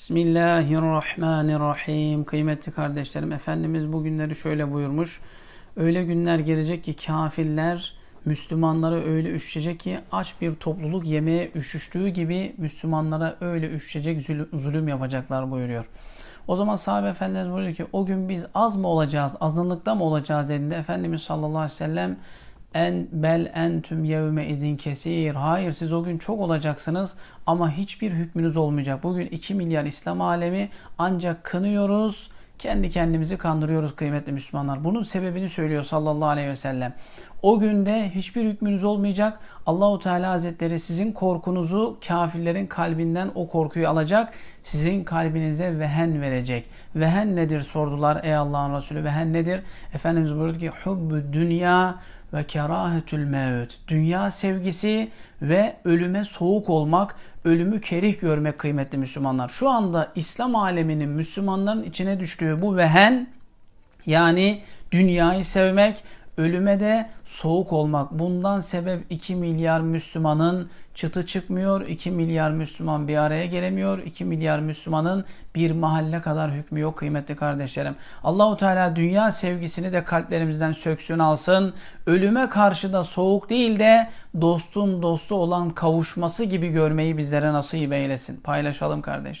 Bismillahirrahmanirrahim. Kıymetli kardeşlerim, Efendimiz bu günleri şöyle buyurmuş. Öyle günler gelecek ki kafirler Müslümanlara öyle üşüşecek ki aç bir topluluk yemeğe üşüştüğü gibi Müslümanlara öyle üşüşecek zul- zulüm yapacaklar buyuruyor. O zaman sahabe efendimiz buyuruyor ki o gün biz az mı olacağız, azınlıkta mı olacağız dediğinde Efendimiz sallallahu aleyhi ve sellem en bel entüm yevme izin kesir. Hayır siz o gün çok olacaksınız ama hiçbir hükmünüz olmayacak. Bugün 2 milyar İslam alemi ancak kınıyoruz. Kendi kendimizi kandırıyoruz kıymetli Müslümanlar. Bunun sebebini söylüyor sallallahu aleyhi ve sellem. O günde hiçbir hükmünüz olmayacak. Allahu Teala Hazretleri sizin korkunuzu kafirlerin kalbinden o korkuyu alacak. Sizin kalbinize vehen verecek. Vehen nedir sordular ey Allah'ın Resulü. Vehen nedir? Efendimiz buyurdu ki hubbü dünya ve kerahetül mevt. Dünya sevgisi ve ölüme soğuk olmak, ölümü kerih görmek kıymetli Müslümanlar. Şu anda İslam aleminin Müslümanların içine düştüğü bu vehen yani dünyayı sevmek, ölüme de soğuk olmak. Bundan sebep 2 milyar Müslümanın çıtı çıkmıyor. 2 milyar Müslüman bir araya gelemiyor. 2 milyar Müslümanın bir mahalle kadar hükmü yok kıymetli kardeşlerim. Allahu Teala dünya sevgisini de kalplerimizden söksün alsın. Ölüme karşı da soğuk değil de dostun dostu olan kavuşması gibi görmeyi bizlere nasip eylesin. Paylaşalım kardeş.